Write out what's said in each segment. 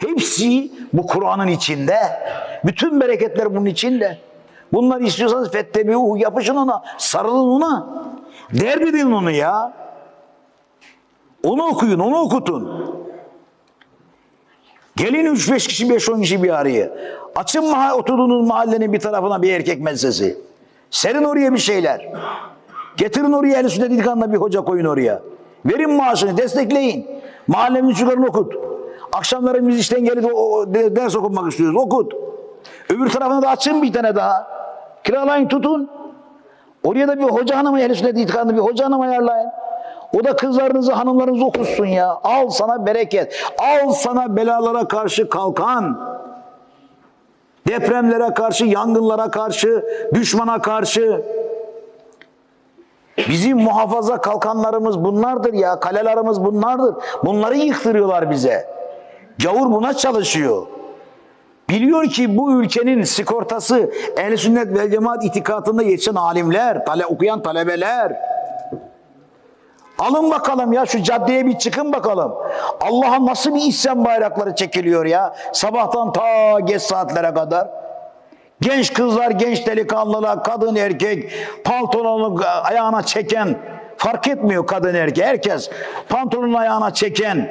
Hepsi bu Kur'an'ın içinde. Bütün bereketler bunun içinde. Bunları istiyorsanız fettebiuhu yapışın ona, sarılın ona. Dert onu ya. Onu okuyun, onu okutun. Gelin 3-5 kişi, 5-10 kişi bir araya. Açın maha, oturduğunuz mahallenin bir tarafına bir erkek meclisi. Serin oraya bir şeyler. Getirin oraya el delikanlı bir hoca koyun oraya. Verin maaşını, destekleyin. Mahallemin çocuklarını okut. Akşamları biz işten gelip o- o de- ders okumak istiyoruz, okut. Öbür tarafına da açın bir tane daha. Kiralayın, tutun. Oraya da bir hoca hanımı, el üstünde delikanlı bir hoca hanım ayarlayın. O da kızlarınızı, hanımlarınızı okutsun ya. Al sana bereket. Al sana belalara karşı kalkan. Depremlere karşı, yangınlara karşı, düşmana karşı. Bizim muhafaza kalkanlarımız bunlardır ya. Kalelerimiz bunlardır. Bunları yıktırıyorlar bize. Gavur buna çalışıyor. Biliyor ki bu ülkenin sigortası ehl sünnet vel cemaat itikatında yetişen alimler, tale, okuyan talebeler. Alın bakalım ya şu caddeye bir çıkın bakalım. Allah'a nasıl bir isyan bayrakları çekiliyor ya. Sabahtan ta geç saatlere kadar. Genç kızlar, genç delikanlılar, kadın erkek pantolonunu ayağına çeken fark etmiyor kadın erkek. Herkes pantolonunu ayağına çeken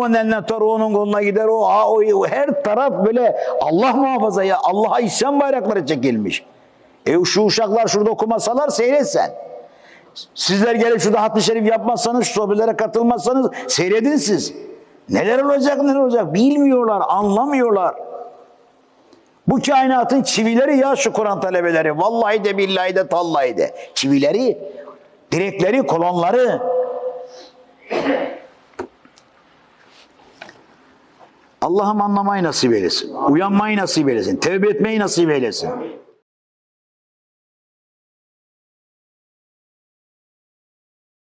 onun eline tutar, onun koluna gider. O, o, o, her taraf böyle Allah muhafaza ya Allah'a isyan bayrakları çekilmiş. E şu uşaklar şurada okumasalar seyretsen. Sizler gelip şurada hatmi şerif yapmazsanız, şu sohbetlere katılmazsanız seyredin siz. Neler olacak neler olacak bilmiyorlar, anlamıyorlar. Bu kainatın çivileri ya şu Kur'an talebeleri. Vallahi de billahi de tallahi de. Çivileri, direkleri, kolonları. Allah'ım anlamayı nasip eylesin. Uyanmayı nasip eylesin. Tevbe etmeyi nasip eylesin.